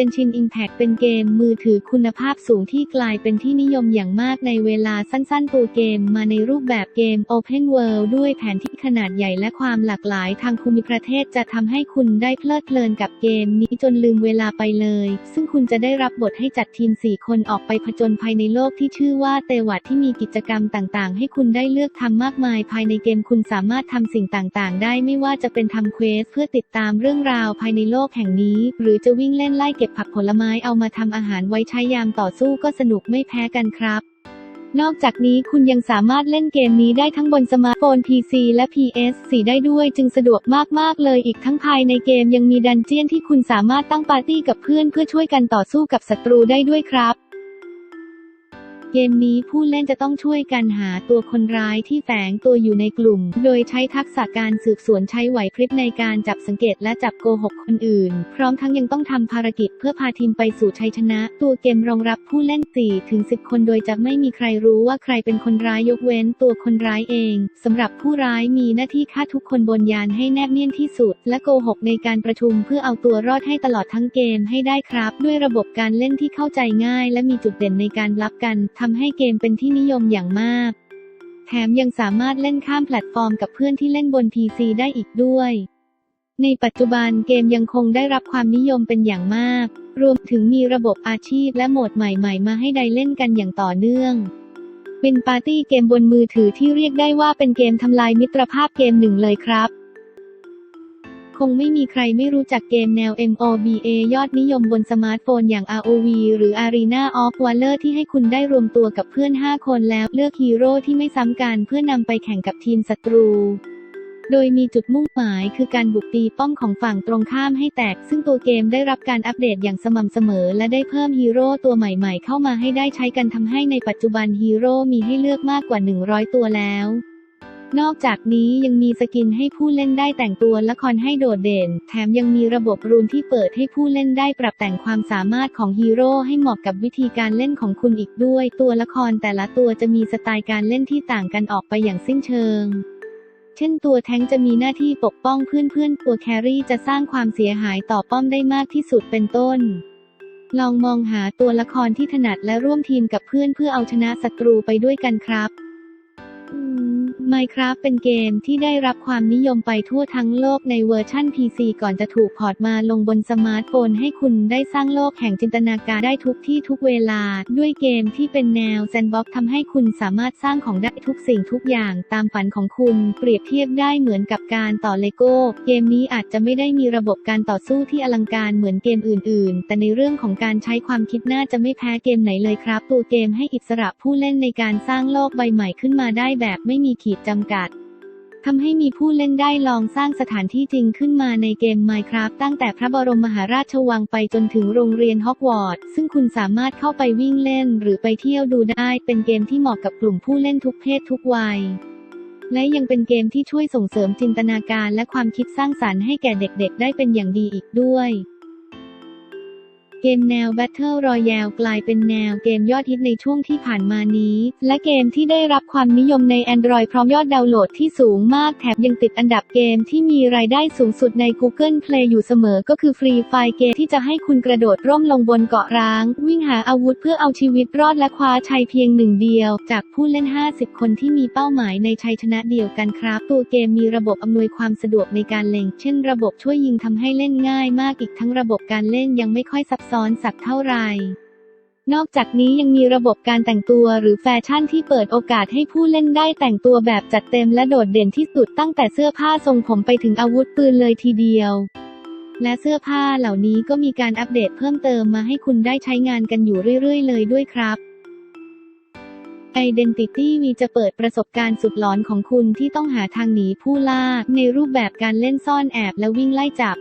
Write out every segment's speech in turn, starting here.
Genshin Impact เป็นเกมมือถือคุณภาพสูงที่กลายเป็นที่นิยมอย่างมากในเวลาสั้นๆ ตัวเกมมาในรูปแบบเกม Open World ด้วยแผนที่ขนาดใหญ่และความหลากหลายทางภูมิประเทศจะทำให้คุณได้เพลิดเพลินกับเกมนี้จนลืมเวลาไปเลย ซึ่งคุณจะได้รับบทให้จัดทีม 4 คนออกไปผจญภัยในโลกที่ชื่อว่าเตวัดที่มีกิจกรรมต่างๆ ให้คุณได้เลือกทำมากมาย ภายในเกมคุณสามารถทำสิ่งต่างๆ ได้ไม่ว่าจะเป็นทำเควสเพื่อติดตามเรื่องราวภายในโลกแห่งนี้ หรือจะวิ่งเล่นไล่เก็บผักผลไม้เอามาทำอาหารไว้ใช้ยามต่อสู้ก็สนุกไม่แพ้กันครับ นอกจากนี้คุณยังสามารถเล่นเกมนี้ได้ทั้งบนสมาร์ทโฟน PC และ PS4 ได้ด้วยจึงสะดวกมาก ๆ เลยอีกทั้งภายในเกมยังมีดันเจี้ยนที่คุณสามารถตั้งปาร์ตี้กับเพื่อนเพื่อช่วยกันต่อสู้กับศัตรูได้ด้วยครับ เกมนี้ผู้เล่นจะต้องช่วยกันหาตัวคนร้ายที่แฝงตัวอยู่ในกลุ่ม โดยใช้ทักษะการสืบสวนใช้ไหวพริบในการจับสังเกตและจับโกหกคนอื่น พร้อมทั้งยังต้องทำภารกิจเพื่อพาทีมไปสู่ชัยชนะ ตัวเกมรองรับผู้เล่น 4 ถึง 10 คนโดยจะไม่มีใครรู้ว่าใครเป็นคนร้ายยกเว้นตัวคนร้ายเองสำหรับผู้ร้ายมีหน้าที่ฆ่าทุกคนบนยานให้แนบเนียนที่สุด และโกหกในการประชุมเพื่อเอาตัวรอดให้ตลอดทั้งเกมให้ได้ครับ ด้วยระบบการเล่นที่เข้าใจง่าย และมีจุดเด่นในการรับกันทำให้เกมเป็นที่นิยมอย่างมาก แถมยังสามารถเล่นข้ามแพลตฟอร์มกับเพื่อนที่เล่นบน PC ได้อีกด้วย ในปัจจุบันเกมยังคงได้รับความนิยมเป็นอย่างมาก รวมถึงมีระบบอาชีพและโหมดใหม่ ๆ มาให้ได้เล่นกันอย่างต่อเนื่องเป็นปาร์ตี้เกมบนมือถือที่เรียกได้ว่าเป็นเกมทำลายมิตรภาพเกมหนึ่งเลยครับ คงไม่มีใครไม่รู้จักเกมแนว MOBA ยอดนิยมบนสมาร์ทโฟนอย่าง ROV หรือ Arena of Valor ที่ให้คุณได้รวมตัวกับเพื่อน 5 คนแล้วเลือกฮีโร่ที่ไม่ซ้ำกันเพื่อนำไปแข่งกับทีมศัตรู โดยมีจุดมุ่งหมายคือการบุกตีป้อมของฝั่งตรงข้ามให้แตก ซึ่งตัวเกมได้รับการอัปเดตอย่างสม่ำเสมอ และได้เพิ่มฮีโร่ตัวใหม่ๆ เข้ามาให้ได้ใช้กันทำให้ในปัจจุบันฮีโร่มีให้เลือกมากกว่า 100 ตัวแล้ว นอกจากนี้ยังมีสกินให้ผู้เล่นได้แต่งตัวละครให้โดดเด่น แถมยังมีระบบรูนที่เปิดให้ผู้เล่นได้ปรับแต่งความสามารถของฮีโร่ให้เหมาะกับวิธีการเล่นของคุณอีกด้วย ตัวละครแต่ละตัวจะมีสไตล์การเล่นที่ต่างกันออกไปอย่างสิ้นเชิงเช่นตัวแท้งจะมีหน้าที่ปกป้องเพื่อนๆ ตัวแครี่จะสร้างความเสียหายต่อป้อมได้มากที่สุดเป็นต้น ลองมองหาตัวละครที่ถนัดและร่วมทีมกับเพื่อนเพื่อเอาชนะศัตรูไปด้วยกันครับ Minecraft เป็นเกมที่ได้รับความนิยมไปทั่วทั้งโลกในเวอร์ชั่น PC ก่อนจะถูกพอร์ตมาลงบนสมาร์ทโฟนให้คุณได้สร้างโลกแห่งจินตนาการได้ทุกที่ทุกเวลา ด้วยเกมที่เป็นแนวแซนด์บ็อกทำให้คุณสามารถสร้างของได้ทุกสิ่งทุกอย่างตามฝันของคุณ เปรียบเทียบได้เหมือนกับการต่อเลโก้ เกมนี้อาจจะไม่ได้มีระบบการต่อสู้ที่อลังการเหมือนเกมอื่น ๆ แต่ในเรื่องของการใช้ความคิดน่าจะไม่แพ้เกมไหนเลยครับ ตัวเกมให้อิสระผู้เล่นในการสร้างโลกใบใหม่ขึ้นมาได้แบบไม่มีขีดจำกัดทำให้มีผู้เล่นได้ลองสร้างสถานที่จริงขึ้นมาในเกม Minecraft ตั้งแต่พระบรมมหาราชวังไปจนถึงโรงเรียนฮอกวอตส์ซึ่งคุณสามารถเข้าไปวิ่งเล่นหรือไปเที่ยวดูได้ เป็นเกมที่เหมาะกับกลุ่มผู้เล่นทุกเพศทุกวัย และยังเป็นเกมที่ช่วยส่งเสริมจินตนาการและความคิดสร้างสรรค์ให้แก่เด็กๆ ได้เป็นอย่างดีอีกด้วย เกมแนว Battle Royale กลายเป็นแนวเกมยอดฮิตในช่วงที่ผ่านมานี้ และเกมที่ได้รับความนิยมใน Android พร้อมยอดดาวน์โหลดที่สูงมากแถมยังติดอันดับเกมที่มีรายได้สูงสุดใน Google Play อยู่เสมอก็คือ Free Fire เกมที่จะให้คุณกระโดดร่มลงบนเกาะร้าง วิ่งหาอาวุธเพื่อเอาชีวิตรอดและคว้าชัยเพียงหนึ่งเดียว จากผู้เล่น 50 คนที่มีเป้าหมายในชัยชนะเดียวกันครับ ตัวเกมมีระบบอำนวยความสะดวกในการเล็ง เช่น ระบบช่วยยิงทำให้เล่นง่ายมากอีกทั้งระบบการเล่นยังไม่ค่อยซับซ้อนสักเท่าไหร่นอกจากนี้ยังมีระบบการแต่งตัวหรือแฟชั่นที่เปิดโอกาสให้ผู้เล่นได้แต่งตัวแบบจัดเต็มและโดดเด่นที่สุดตั้งแต่เสื้อผ้าทรงผมไปถึงอาวุธปืนเลยทีเดียว และเสื้อผ้าเหล่านี้ก็มีการอัปเดตเพิ่มเติมมาให้คุณได้ใช้งานกันอยู่เรื่อยๆ เลยด้วยครับ Identity V จะเปิดประสบการณ์สุดหลอนของคุณที่ต้องหาทางหนีผู้ล่าในรูปแบบการเล่นซ่อนแอบและวิ่งไล่จับ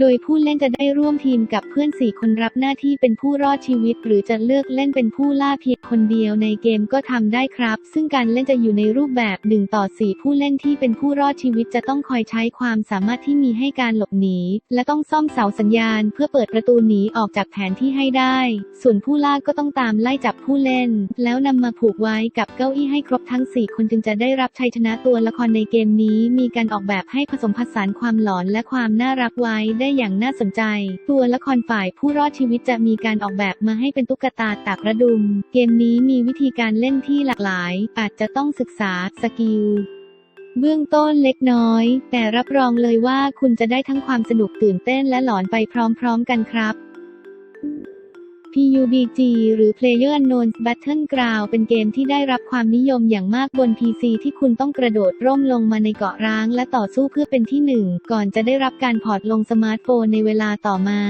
โดยผู้เล่นจะได้ร่วมทีมกับเพื่อน 4 คนรับหน้าที่เป็นผู้รอดชีวิต หรือจะเลือกเล่นเป็นผู้ล่าเพียงคนเดียวในเกมก็ทำได้ครับ ซึ่งการเล่นจะอยู่ในรูปแบบ 1 ต่อ 4 ผู้เล่นที่เป็นผู้รอดชีวิตจะต้องคอยใช้ความสามารถที่มีให้การหลบหนี และต้องซ่อมเสาสัญญาณ เพื่อเปิดประตูหนีออกจากแผนที่ให้ได้ ส่วนผู้ล่าก็ต้องตามไล่จับผู้เล่น แล้วนำมาผูกไว้กับเก้าอี้ให้ครบทั้ง 4 คนจึงจะได้รับชัยชนะตัวละครในเกมนี้ มีการออกแบบให้ผสมผสานความหลอนและความน่ารักไว้ได้ได้อย่างน่าสนใจ ตัวละครฝ่ายผู้รอดชีวิตจะมีการออกแบบมาให้เป็นตุ๊กตาตากระดุม เกมนี้มีวิธีการเล่นที่หลากหลาย อาจจะต้องศึกษาสกิลเบื้องต้นเล็กน้อย แต่รับรองเลยว่าคุณจะได้ทั้งความสนุกตื่นเต้นและหลอนไปพร้อมๆกันครับ PUBG หรือ PlayerUnknown's Battleground เป็นเกมที่ได้รับความนิยมอย่างมากบน PC ที่คุณต้องกระโดดร่มลงมาในเกาะร้างและต่อสู้เพื่อเป็นที่หนึ่งก่อนจะได้รับการพอร์ตลงสมาร์ทโฟนในเวลาต่อมา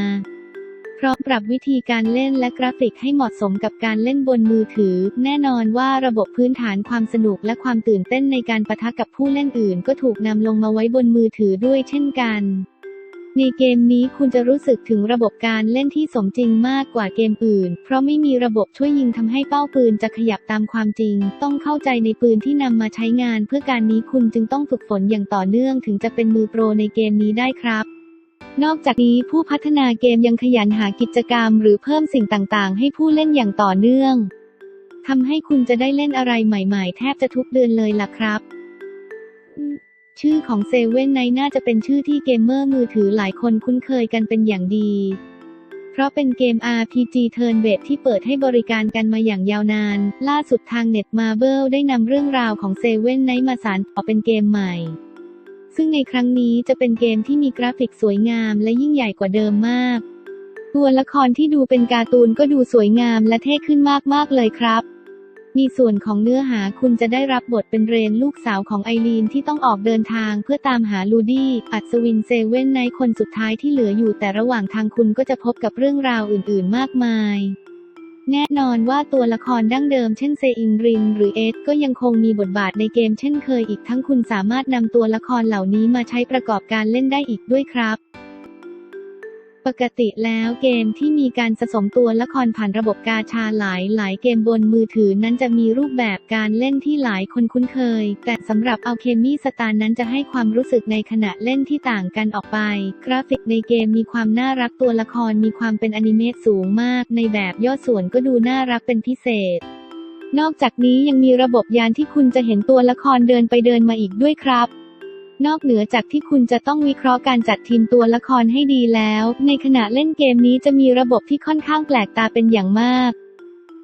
พร้อมปรับวิธีการเล่นและกราฟิกให้เหมาะสมกับการเล่นบนมือถือ แน่นอนว่าระบบพื้นฐานความสนุกและความตื่นเต้นในการปะทะกับผู้เล่นอื่น ก็ถูกนำลงมาไว้บนมือถือด้วยเช่นกัน ในเกมนี้คุณจะรู้สึกถึงระบบการเล่นที่สมจริงมากกว่าเกมอื่น เพราะไม่มีระบบช่วยยิงทำให้เป้าปืนจะขยับตามความจริง ต้องเข้าใจในปืนที่นำมาใช้งาน เพื่อการนี้คุณจึงต้องฝึกฝนอย่างต่อเนื่องถึงจะเป็นมือโปรในเกมนี้ได้ครับนอกจากนี้ผู้พัฒนาเกมยังขยันหากิจกรรม หรือเพิ่มสิ่งต่างๆ ให้ผู้เล่นอย่างต่อเนื่องทำให้คุณจะได้เล่นอะไรใหม่ ๆ แทบจะทุกเดือนเลยล่ะครับ ชื่อของเซเว่นไนน่าจะเป็นชื่อที่เกมเมอร์มือถือหลายคนคุ้นเคยกันเป็นอย่างดี เพราะเป็นเกม RPG Turn Based ที่เปิดให้บริการกันมาอย่างยาวนาน ล่าสุดทาง Netmarble ได้นำเรื่องราวของเซเว่นไนมาสานต่อเป็นเกมใหม่ ซึ่งในครั้งนี้จะเป็นเกมที่มีกราฟิกสวยงามและยิ่งใหญ่กว่าเดิมมาก ตัวละครที่ดูเป็นการ์ตูนก็ดูสวยงามและเท่ขึ้นมากๆเลยครับ มีส่วนของเนื้อหาคุณจะได้รับบทเป็นเรนลูกสาวของไอรีนที่ต้องออกเดินทางเพื่อตามหาลูดี้อัศวินเซเว่นในคนสุดท้ายที่เหลืออยู่แต่ระหว่างทางคุณก็จะพบกับเรื่องราวอื่น ๆ มากมายแน่นอนว่าตัวละครดั้งเดิมเช่นเซอิงรินหรือเอสก็ยังคงมีบทบาทในเกมเช่นเคยอีกทั้งคุณสามารถนำตัวละครเหล่านี้มาใช้ประกอบการเล่นได้อีกด้วยครับ ปกติแล้วเกมที่มีการผสมตัวละครผ่านระบบกาชาหลายหลายเกมบนมือถือนั้นจะมีรูปแบบการเล่นที่หลายคนคุ้นเคย แต่สำหรับเอาเคมีสตาร์นั้นจะให้ความรู้สึกในขณะเล่นที่ต่างกันออกไป กราฟิกในเกมมีความน่ารักตัวละครมีความเป็นอนิเมะสูงมาก ในแบบย่อส่วนก็ดูน่ารักเป็นพิเศษนอกจากนี้ยังมีระบบยานที่คุณจะเห็นตัวละครเดินไปเดินมาอีกด้วยครับ นอกเหนือจากที่คุณจะต้องวิเคราะห์การจัดทีมตัวละครให้ดีแล้ว ในขณะเล่นเกมนี้จะมีระบบที่ค่อนข้างแปลกตาเป็นอย่างมาก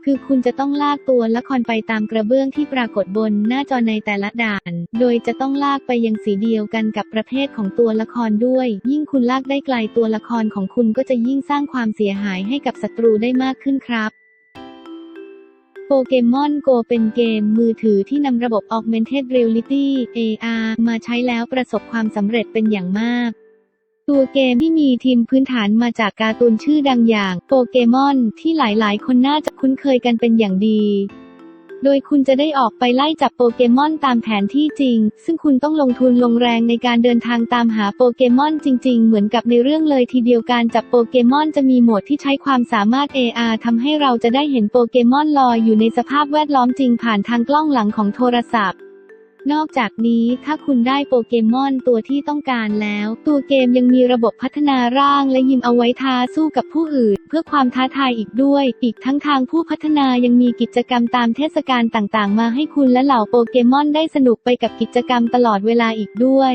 คือคุณจะต้องลากตัวละครไปตามกระเบื้องที่ปรากฏบนหน้าจอในแต่ละด่าน โดยจะต้องลากไปยังสีเดียวกันกับประเภทของตัวละครด้วย ยิ่งคุณลากได้ไกลตัวละครของคุณก็จะยิ่งสร้างความเสียหายให้กับศัตรูได้มากขึ้นครับ โปเกมอนโกเป็นเกมมือถือที่นำระบบ Augmented Reality AR มาใช้แล้วประสบความสำเร็จเป็นอย่างมาก ตัวเกมที่มีทีมพื้นฐานมาจากการ์ตูนชื่อดังอย่างโปเกมอนที่หลายๆ คนน่าจะคุ้นเคยกันเป็นอย่างดี โดยคุณจะได้ออกไปไล่จับโปเกมอนตามแผนที่จริง ซึ่งคุณต้องลงทุนลงแรงในการเดินทางตามหาโปเกมอนจริง ๆ เหมือนกับในเรื่องเลยทีเดียวการจับโปเกมอนจะมีโหมดที่ใช้ความสามารถ AR ทำให้เราจะได้เห็นโปเกมอนลอยอยู่ในสภาพแวดล้อมจริงผ่านทางกล้องหลังของโทรศัพท์ นอกจากนี้ถ้าคุณได้โปเกมอนตัวที่ต้องการแล้ว ตัวเกมยังมีระบบพัฒนาร่างและยิมเอาไว้ท้าสู้กับผู้อื่น เพื่อความท้าทายอีกด้วย อีกทั้งทางผู้พัฒนายังมีกิจกรรมตามเทศกาลต่างๆ มาให้คุณและเหล่าโปเกมอนได้สนุกไปกับกิจกรรมตลอดเวลาอีกด้วย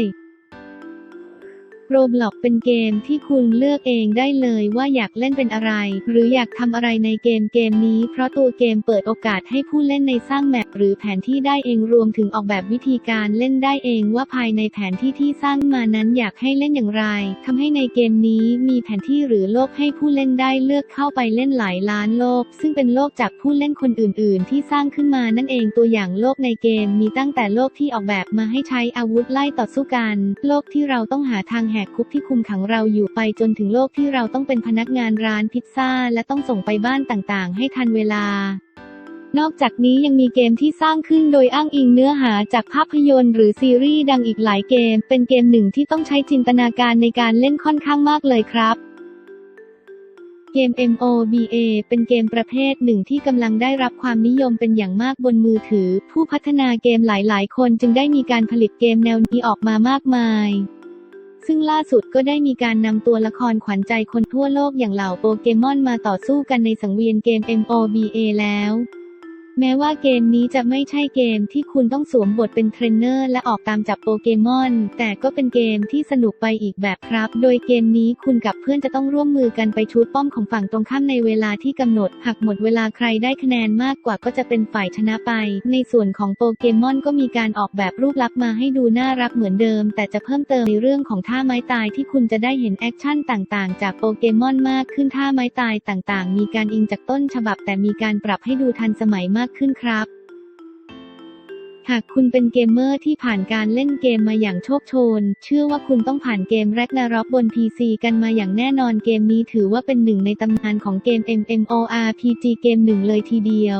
โรบล็อกเป็นเกมที่คุณเลือกเองได้เลยว่าอยากเล่นเป็นอะไร หรืออยากทำอะไรในเกมเกมนี้ เพราะตัวเกมเปิดโอกาสให้ผู้เล่นในสร้างแมปหรือแผนที่ได้เองรวมถึงออกแบบวิธีการเล่นได้เองว่าภายในแผนที่ที่สร้างมานั้นอยากให้เล่นอย่างไรทำให้ในเกมนี้มีแผนที่หรือโลกให้ผู้เล่นได้เลือกเข้าไปเล่นหลายล้านโลก ซึ่งเป็นโลกจากผู้เล่นคนอื่น ๆ ที่สร้างขึ้นมานั่นเองตัวอย่างโลกในเกมมีตั้งแต่โลกที่ออกแบบมาให้ใช้อาวุธไล่ต่อสู้กัน โลกที่เราต้องหาทางแกคุกที่คุมขังเราอยู่ไปจนถึงโลกที่เราต้องเป็นพนักงานร้านพิซซ่า และต้องส่งไปบ้านต่างๆ ให้ทันเวลา นอกจากนี้ยังมีเกมที่สร้างขึ้นโดยอ้างอิงเนื้อหาจากภาพยนตร์หรือซีรีส์ดังอีกหลายเกม เป็นเกมหนึ่งที่ต้องใช้จินตนาการในการเล่นค่อนข้างมากเลยครับเกม MOBA เป็นเกมประเภทหนึ่งที่กำลังได้รับความนิยมเป็นอย่างมากบนมือถือ ผู้พัฒนาเกมหลาย ๆ คนจึงได้มีการผลิตเกมแนวนี้ออกมามากมาย ซึ่งล่าสุดก็ได้มีการนำตัวละครขวัญใจคนทั่วโลกอย่างเหล่าโปเกมอนมาต่อสู้กันในสังเวียนเกม MOBA แล้ว แม้ว่าเกมนี้จะไม่ใช่เกมที่คุณต้องสวมบทเป็นเทรนเนอร์และออกตามจับโปเกมอน แต่ก็เป็นเกมที่สนุกไปอีกแบบครับ โดยเกมนี้คุณกับเพื่อนจะต้องร่วมมือกันไปชูดป้อมของฝั่งตรงข้ามในเวลาที่กำหนด หากหมดเวลาใครได้คะแนนมากกว่าก็จะเป็นฝ่ายชนะไป ในส่วนของโปเกมอนก็มีการออกแบบรูปลักษณ์มาให้ดูน่ารักเหมือนเดิม แต่จะเพิ่มเติมในเรื่องของท่าไม้ตายที่คุณจะได้เห็นแอคชั่นต่างๆ จากโปเกมอนมากขึ้นท่าไม้ตายต่างๆ มีการอิงจากต้นฉบับแต่มีการปรับให้ดูทันสมัยมากขึ้นครับ หากคุณเป็นเกมเมอร์ที่ผ่านการเล่นเกมมาอย่างโชคโชน เชื่อว่าคุณต้องผ่านเกมแร็กนาร็อกบน PC กันมาอย่างแน่นอนเกมนี้ถือว่าเป็นหนึ่งในตำนานของเกม MMORPG เกมหนึ่งเลยทีเดียว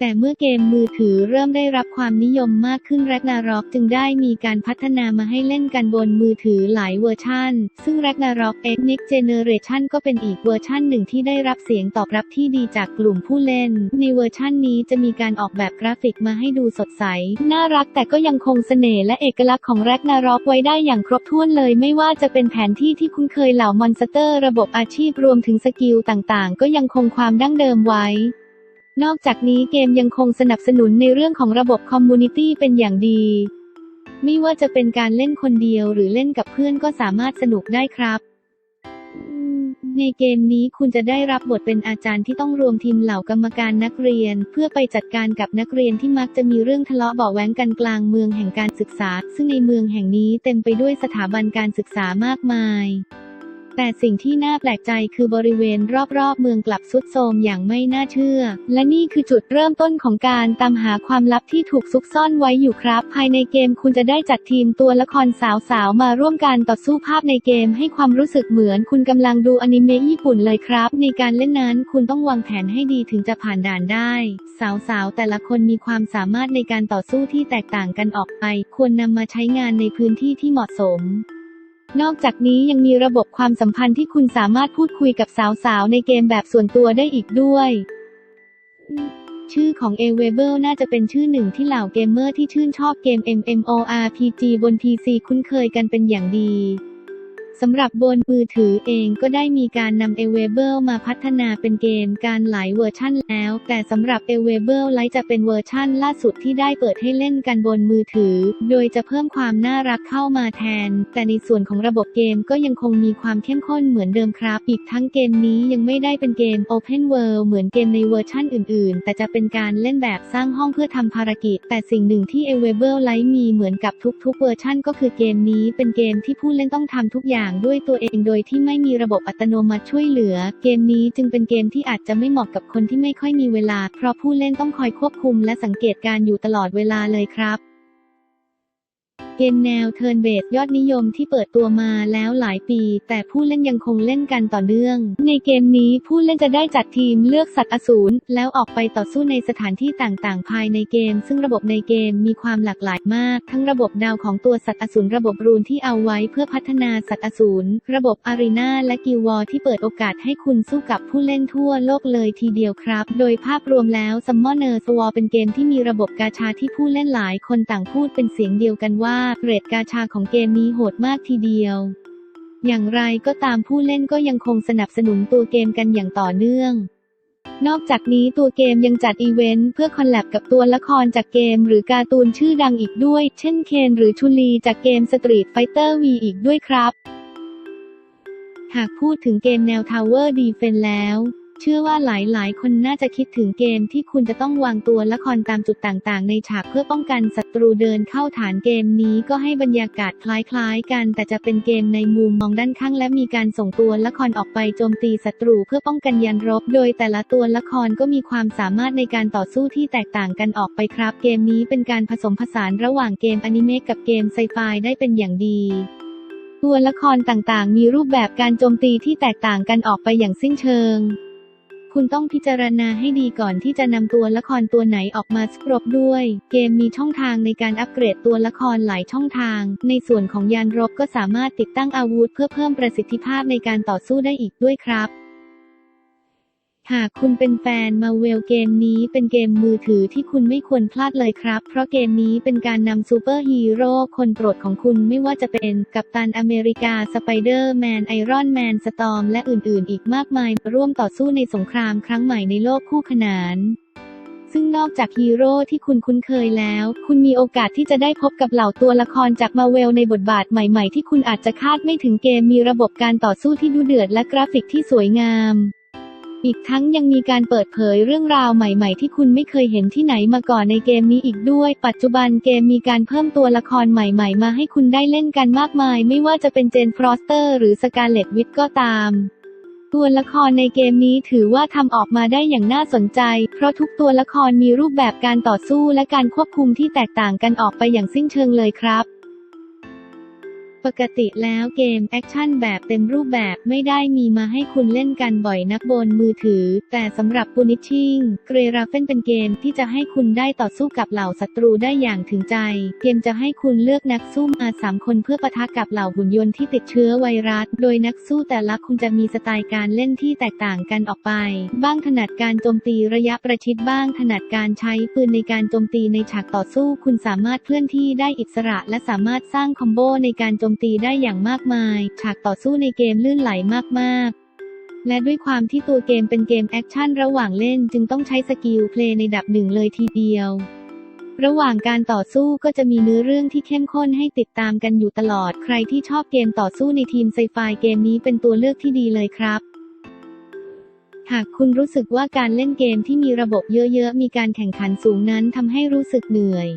แต่เมื่อเกมมือถือเริ่มได้รับความนิยมมากขึ้นแร็กนาร็อกจึงได้มีการพัฒนามาให้เล่นกันบนมือถือหลายเวอร์ชัน ซึ่งแร็กนาร็อก X Next Generation ก็เป็นอีกเวอร์ชันหนึ่งที่ได้รับเสียงตอบรับที่ดีจากกลุ่มผู้เล่น ในเวอร์ชันนี้จะมีการออกแบบกราฟิกมาให้ดูสดใส น่ารักแต่ก็ยังคงเสน่ห์และเอกลักษณ์ของแร็กนาร็อกไว้ได้อย่างครบถ้วนเลยไม่ว่าจะเป็นแผนที่ที่คุ้นเคยเหล่ามอนสเตอร์ ระบบอาชีพรวมถึงสกิลต่างๆ ก็ยังคงความดั้งเดิมไว้ นอกจากนี้เกมยังคงสนับสนุนในเรื่องของระบบคอมมูนิตี้เป็นอย่างดี ไม่ว่าจะเป็นการเล่นคนเดียวหรือเล่นกับเพื่อนก็สามารถสนุกได้ครับในเกมนี้คุณจะได้รับบทเป็นอาจารย์ที่ต้องรวมทีมเหล่ากรรมการนักเรียน เพื่อไปจัดการกับนักเรียนที่มักจะมีเรื่องทะเลาะเบาะแว้งกันกลางเมืองแห่งการศึกษา ซึ่งในเมืองแห่งนี้เต็มไปด้วยสถาบันการศึกษามากมาย แต่สิ่งที่น่าแปลกใจคือบริเวณรอบๆ เมืองกลับสุดโทรมอย่างไม่น่าเชื่อ และนี่คือจุดเริ่มต้นของการตามหาความลับที่ถูกซุกซ่อนไว้อยู่ครับ ภายในเกมคุณจะได้จัดทีมตัวละครสาวๆ มาร่วมการต่อสู้ภาพในเกมให้ความรู้สึกเหมือนคุณกำลังดูอนิเมะญี่ปุ่นเลยครับ ในการเล่นนั้นคุณต้องวางแผนให้ดีถึงจะผ่านด่านได้ สาวๆ แต่ละคนมีความสามารถในการต่อสู้ที่แตกต่างกันออกไป ควรนำมาใช้งานในพื้นที่ที่เหมาะสม นอกจากนี้ยังมีระบบความสัมพันธ์ที่คุณสามารถพูดคุยกับสาวๆ ในเกมแบบส่วนตัวได้อีกด้วย ชื่อของ a w a b l e น่าจะเป็นชื่อหนึ่งที่เหล่าเกมเมอร์ที่ชื่นชอบเกม MMORPG บน PC คุ้นเคยกันเป็นอย่างดี สำหรับบนมือถือเองก็ได้มีการนำ a w a b l e มาพัฒนาเป็นเกมการหลายเวอร์ชั่นแล้ว แต่สำหรับ a w a b l e Lite จะเป็นเวอร์ชั่นล่าสุดที่ได้เปิดให้เล่นกันบนมือถือ โดยจะเพิ่มความน่ารักเข้ามาแทน แต่ในส่วนของระบบเกมก็ยังคงมีความเข้มข้นเหมือนเดิมครับ อีกทั้งเกมนี้ยังไม่ได้เป็นเกม Open World เหมือนเกมในเวอร์ชั่นอื่น ๆ แต่จะเป็นการเล่นแบบสร้างห้องเพื่อทำภารกิจ แต่สิ่งหนึ่งที่ a w a b l e Lite มีเหมือนกับทุกๆเวอร์ชั่นก็คือเกมนี้เป็นเกมที่ผู้เล่นต้องทำทุกอย่างด้วยตัวเองโดยที่ไม่มีระบบอัตโนมัติช่วยเหลือ เกมนี้จึงเป็นเกมที่อาจจะไม่เหมาะกับคนที่ไม่ค่อยมีเวลา เพราะผู้เล่นต้องคอยควบคุมและสังเกตการอยู่ตลอดเวลาเลยครับ เกมแนวเทิร์นเบสยอดนิยมที่เปิดตัวมาแล้วหลายปี แต่ผู้เล่นยังคงเล่นกันต่อเนื่อง ในเกมนี้ผู้เล่นจะได้จัดทีมเลือกสัตว์อสูรแล้วออกไปต่อสู้ในสถานที่ต่างๆ ภายในเกม ซึ่งระบบในเกมมีความหลากหลายมาก ทั้งระบบดาวของตัวสัตว์อสูรระบบรูนที่เอาไว้เพื่อพัฒนาสัตว์อสูรระบบอารีนาและกิลวอร์ที่เปิดโอกาสให้คุณสู้กับผู้เล่นทั่วโลกเลยทีเดียวครับ โดยภาพรวมแล้ว Summoners War เป็นเกมที่มีระบบกาชาที่ผู้เล่นหลายคนต่างพูดเป็นเสียงเดียวกันว่าเรดกาชาของเกมนี้โหดมากทีเดียว อย่างไรก็ตามผู้เล่นก็ยังคงสนับสนุนตัวเกมกันอย่างต่อเนื่อง นอกจากนี้ตัวเกมยังจัดอีเวนต์เพื่อคอลแลบกับตัวละครจากเกมหรือการ์ตูนชื่อดังอีกด้วย เช่นเคนหรือชุลีจากเกม Street Fighter V อีกด้วยครับ หากพูดถึงเกมแนว Tower Defense แล้ว เชื่อว่าหลายๆ คนน่าจะคิดถึงเกมที่คุณจะต้องวางตัวละครตามจุดต่างๆ ในฉากเพื่อป้องกันศัตรูเดินเข้าฐานเกมนี้ก็ให้บรรยากาศคล้ายๆ กัน แต่จะเป็นเกมในมุมมองด้านข้างและมีการส่งตัวละครออกไปโจมตีศัตรูเพื่อป้องกันยันรบ โดยแต่ละตัวละครก็มีความสามารถในการต่อสู้ที่แตกต่างกันออกไปครับ เกมนี้เป็นการผสมผสานระหว่างเกมอนิเมะกับเกมไซไฟได้เป็นอย่างดีตัวละครต่างๆ มีรูปแบบการโจมตีที่แตกต่างกันออกไปอย่างสิ้นเชิง คุณต้องพิจารณาให้ดีก่อนที่จะนำตัวละครตัวไหนออกมาสครบด้วย เกมมีช่องทางในการอัปเกรดตัวละครหลายช่องทาง ในส่วนของยานรบก็สามารถติดตั้งอาวุธ เพื่อเพิ่มประสิทธิภาพในการต่อสู้ได้อีกด้วยครับ หากคุณเป็นแฟนมาเวลเกมนี้เป็นเกมมือถือที่คุณไม่ควรพลาดเลยครับ เพราะเกมนี้เป็นการนำซูเปอร์ฮีโร่คนโปรดของคุณไม่ว่าจะเป็นกัปตันอเมริกาสไปเดอร์แมนไอรอนแมนสตอมและอื่นๆ อีกมากมายร่วมต่อสู้ในสงครามครั้งใหม่ในโลกคู่ขนานซึ่งนอกจากฮีโร่ที่คุณคุ้นเคยแล้ว คุณมีโอกาสที่จะได้พบกับเหล่าตัวละครจากมาเวลในบทบาทใหม่ๆ ที่คุณอาจจะคาดไม่ถึงเกมมีระบบการต่อสู้ที่ดุเดือดและกราฟิกที่สวยงาม อีกทั้งยังมีการเปิดเผยเรื่องราวใหม่ๆ ที่คุณไม่เคยเห็นที่ไหนมาก่อนในเกมนี้อีกด้วย ปัจจุบันเกมมีการเพิ่มตัวละครใหม่ๆ มาให้คุณได้เล่นกันมากมาย ไม่ว่าจะเป็นเจนฟรอสเตอร์หรือสกาเลตวิทก็ตามตัวละครในเกมนี้ถือว่าทำออกมาได้อย่างน่าสนใจ เพราะทุกตัวละครมีรูปแบบการต่อสู้และการควบคุมที่แตกต่างกันออกไปอย่างสิ้นเชิงเลยครับ ปกติแล้วเกมแอคชั่นแบบเต็มรูปแบบไม่ได้มีมาให้คุณเล่นกันบ่อยนักบนมือถือ แต่สำหรับ Punishing g r e r a f e n เป็นเกมที่จะให้คุณได้ต่อสู้กับเหล่าศัตรูได้อย่างถึงใจ เกมจะให้คุณเลือกนักสู้มาสามคนเพื่อปะทะกับเหล่าหุ่นยนต์ที่ติดเชื้อไวรัส โดยนักสู้แต่ละคุณจะมีสไตล์การเล่นที่แตกต่างกันออกไป บ้างถนัดการโจมตีระยะประชิดบ้างถนัดการใช้ปืนในการโจมตีในฉากต่อสู้ คุณสามารถเคลื่อนที่ได้อิสระ และสามารถสร้างคอมโบในการโจมตีได้อย่างมากมาย ฉากต่อสู้ในเกมลื่นไหลมากๆ และด้วยความที่ตัวเกมเป็นเกมแอคชั่นระหว่างเล่นจึงต้องใช้สกิลเพลย์ในดับหนึ่งเลยทีเดียว ระหว่างการต่อสู้ก็จะมีเนื้อเรื่องที่เข้มข้นให้ติดตามกันอยู่ตลอด ใครที่ชอบเกมต่อสู้ในทีมไซไฟเกมนี้เป็นตัวเลือกที่ดีเลยครับหากคุณรู้สึกว่าการเล่นเกมที่มีระบบเยอะๆ มีการแข่งขันสูงนั้นทำให้รู้สึกเหนื่อย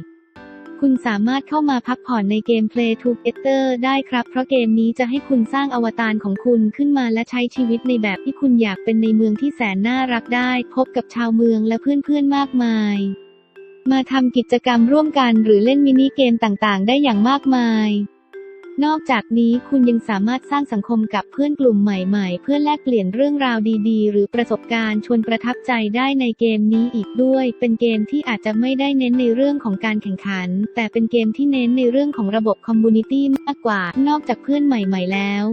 คุณสามารถเข้ามาพักผ่อนในเกม Play Together ได้ครับ เพราะเกมนี้จะให้คุณสร้างอวตารของคุณขึ้นมาและใช้ชีวิตในแบบที่คุณอยากเป็นในเมืองที่แสนน่ารักได้ พบกับชาวเมืองและเพื่อนๆมากมาย มาทำกิจกรรมร่วมกันหรือเล่นมินิเกมต่างๆ ได้อย่างมากมาย นอกจากนี้คุณยังสามารถสร้างสังคมกับเพื่อนกลุ่มใหม่ๆ เพื่อแลกเปลี่ยนเรื่องราวดีๆ หรือประสบการณ์ชวนประทับใจได้ในเกมนี้อีกด้วย เป็นเกมที่อาจจะไม่ได้เน้นในเรื่องของการแข่งขัน แต่เป็นเกมที่เน้นในเรื่องของระบบคอมมูนิตี้มากกว่า นอกจากเพื่อนใหม่ ๆ แล้ว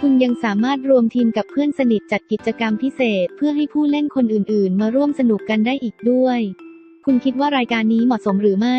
คุณยังสามารถรวมทีมกับเพื่อนสนิทจัดกิจกรรมพิเศษ เพื่อให้ผู้เล่นคนอื่นๆ มาร่วมสนุกกันได้อีกด้วย คุณคิดว่ารายการนี้เหมาะสมหรือไม่